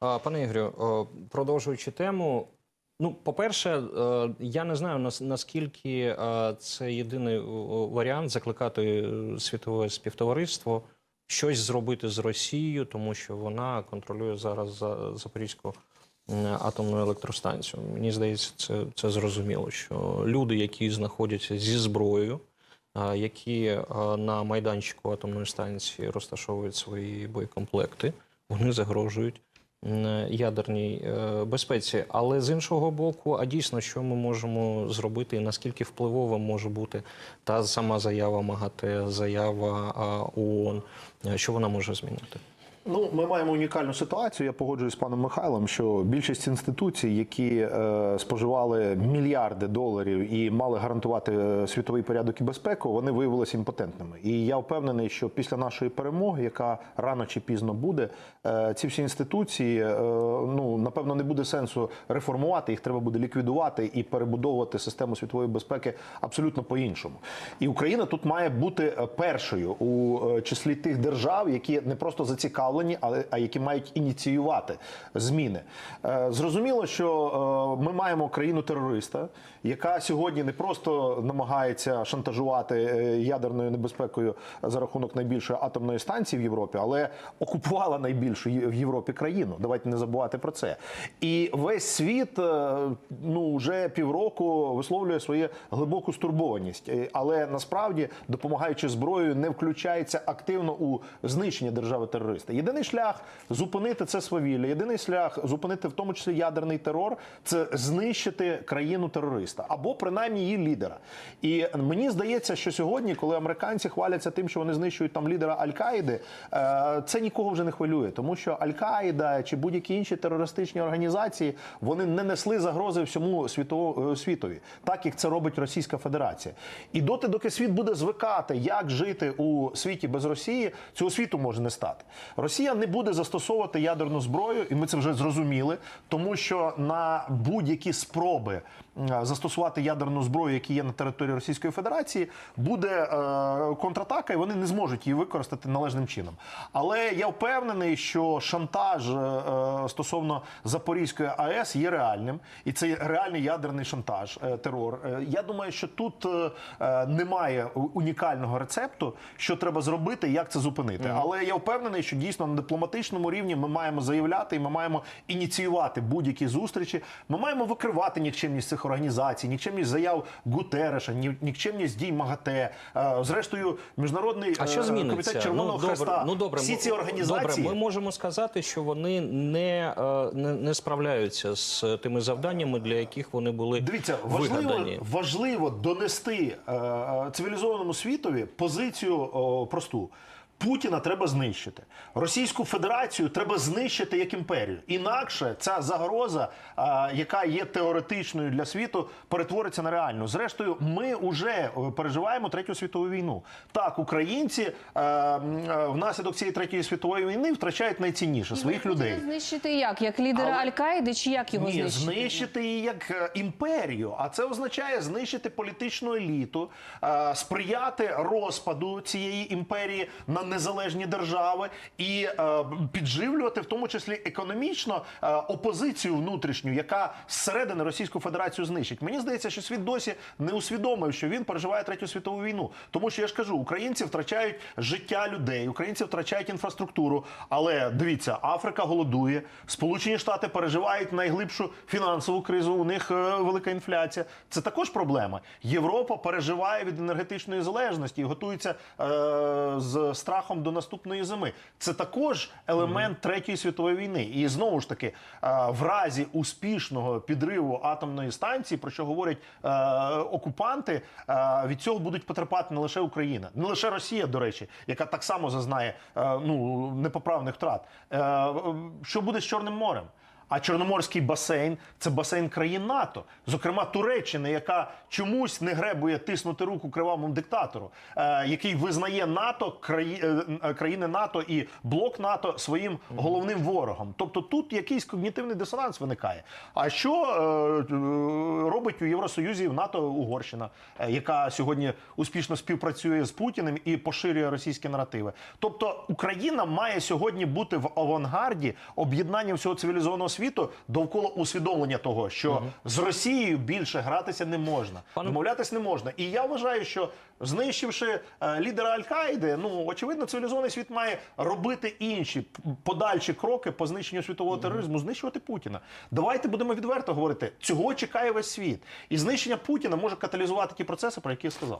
Пане Ігорю, продовжуючи тему. Ну, по-перше, е, я не знаю нас- наскільки е, це єдиний варіант закликати е, світове співтовариство щось зробити з Росією, тому що вона контролює зараз за Запорізьку атомну електростанцію. Мені здається, це, це зрозуміло, що люди, які знаходяться зі зброєю, які на майданчику атомної станції розташовують свої боєкомплекти, вони загрожують ядерній е, безпеці. Але з іншого боку, а дійсно, що ми можемо зробити, і наскільки впливовим може бути та сама заява МАГАТЕ, заява ООН, е, що вона може змінити? Ну, ми маємо унікальну ситуацію. Я погоджуюсь з паном Михайлом, що більшість інституцій, які е, споживали мільярди доларів і мали гарантувати е, світовий порядок і безпеку, вони виявилися імпотентними. І я впевнений, що після нашої перемоги, яка рано чи пізно буде, е, ці всі інституції, е, ну напевно, не буде сенсу реформувати. Їх треба буде ліквідувати і перебудовувати систему світової безпеки абсолютно по-іншому. І Україна тут має бути е, першою у е, числі тих держав, які не просто зацікавлені, але а які мають ініціювати зміни. Е, Зрозуміло, що е, ми маємо країну терориста, яка сьогодні не просто намагається шантажувати е, ядерною небезпекою за рахунок найбільшої атомної станції в Європі, але окупувала найбільшу в Європі країну. Давайте не забувати про це. І весь світ ну вже півроку висловлює свою глибоку стурбованість, але насправді допомагаючи зброєю, не включається активно у знищення держави терориста. Єдиний шлях зупинити це свавілля, єдиний шлях зупинити в тому числі ядерний терор це знищити країну терориста або принаймні її лідера. І мені здається, що сьогодні, коли американці хваляться тим, що вони знищують там лідера Аль-Каїди, е, це нікого вже не хвилює, тому що Аль-Каїда чи будь-які інші терористичні організації вони не несли загрози всьому світову, е, світові, так як це робить Російська Федерація. І доти, доки світ буде звикати, як жити у світі без Росії, цього світу може не стати. Росія не буде застосовувати ядерну зброю, і ми це вже зрозуміли, тому що на будь-які спроби застосувати ядерну зброю, які є на території Російської Федерації, буде е, контратака, і вони не зможуть її використати належним чином. Але я впевнений, що шантаж е, е, стосовно Запорізької АЕС є реальним, і це реальний ядерний шантаж, е, терор. Е, Я думаю, що тут е, е, немає унікального рецепту, що треба зробити, як це зупинити. Але я впевнений, що дійсно на дипломатичному рівні ми маємо заявляти і ми маємо ініціювати будь-які зустрічі. Ми маємо викривати нікчемність цих організацій, нікчемність заяв Гутереша, ні- нікчемність дій МАГАТЕ. Е, Зрештою, міжнародний А що е, зміниться? комітет Червоного Хреста. ну добре, всі ці організації. Добре, ми можемо сказати, що вони не, е, не, не справляються з тими завданнями, для яких вони були Дивіться, важливо, вигадані. важливо донести цивілізованому світові позицію просту. Путіна треба знищити. Російську Федерацію треба знищити як імперію. Інакше ця загроза, яка є теоретичною для світу, перетвориться на реальну. Зрештою, ми вже е, переживаємо третю світову війну. Так, українці е, е, внаслідок цієї третьої світової війни втрачають найцінніше своїх людей. Знищити як? Як лідера Але- Аль-Каїди чи як його Ні, знищити? знищити її як імперію, а це означає знищити політичну еліту, сприяти розпаду цієї імперії на незалежні держави і е, підживлювати в тому числі економічно е, опозицію внутрішню, яка зсередини Російську Федерацію знищить. Мені здається, що світ досі не усвідомив, що він переживає третю світову війну. Тому що я ж кажу, українці втрачають життя людей, українці втрачають інфраструктуру. Але дивіться, Африка голодує, Сполучені Штати переживають найглибшу фінансову кризу. У них е, велика інфляція. Це також проблема. Європа переживає від енергетичної залежності і готується е, з страхом до наступної зими. Це також елемент третьої світової війни. І знову ж таки, е, в разі успішного підриву атомної станції, про що говорять е, окупанти, е, від цього будуть потерпати не лише Україна, не лише Росія, до речі, яка так само зазнає ну непоправних втрат. Що буде з Чорним морем? А Чорноморський басейн це басейн країн НАТО, зокрема Туреччини, яка чомусь не гребує тиснути руку кривавому диктатору, е, який визнає НАТО, е, е, країни НАТО і блок НАТО своїм головним ворогом. Тобто тут якийсь когнітивний дисонанс виникає. А що робить у Євросоюзі і в НАТО Угорщина, яка сьогодні успішно співпрацює з Путіним і поширює російські наративи? Тобто Україна має сьогодні бути в авангарді об'єднання всього цивілізованого світу довкола усвідомлення того, що з Росією більше гратися не можна, Пане- домовлятись не можна. І я вважаю, що знищивши е, лідера Аль-Каїди, ну очевидно, цивілізований світ має робити інші подальші кроки по знищенню світового тероризму, знищувати Путіна. Давайте будемо відверто говорити. Цього чекає весь світ, і знищення Путіна може каталізувати ті процеси, про які я сказав.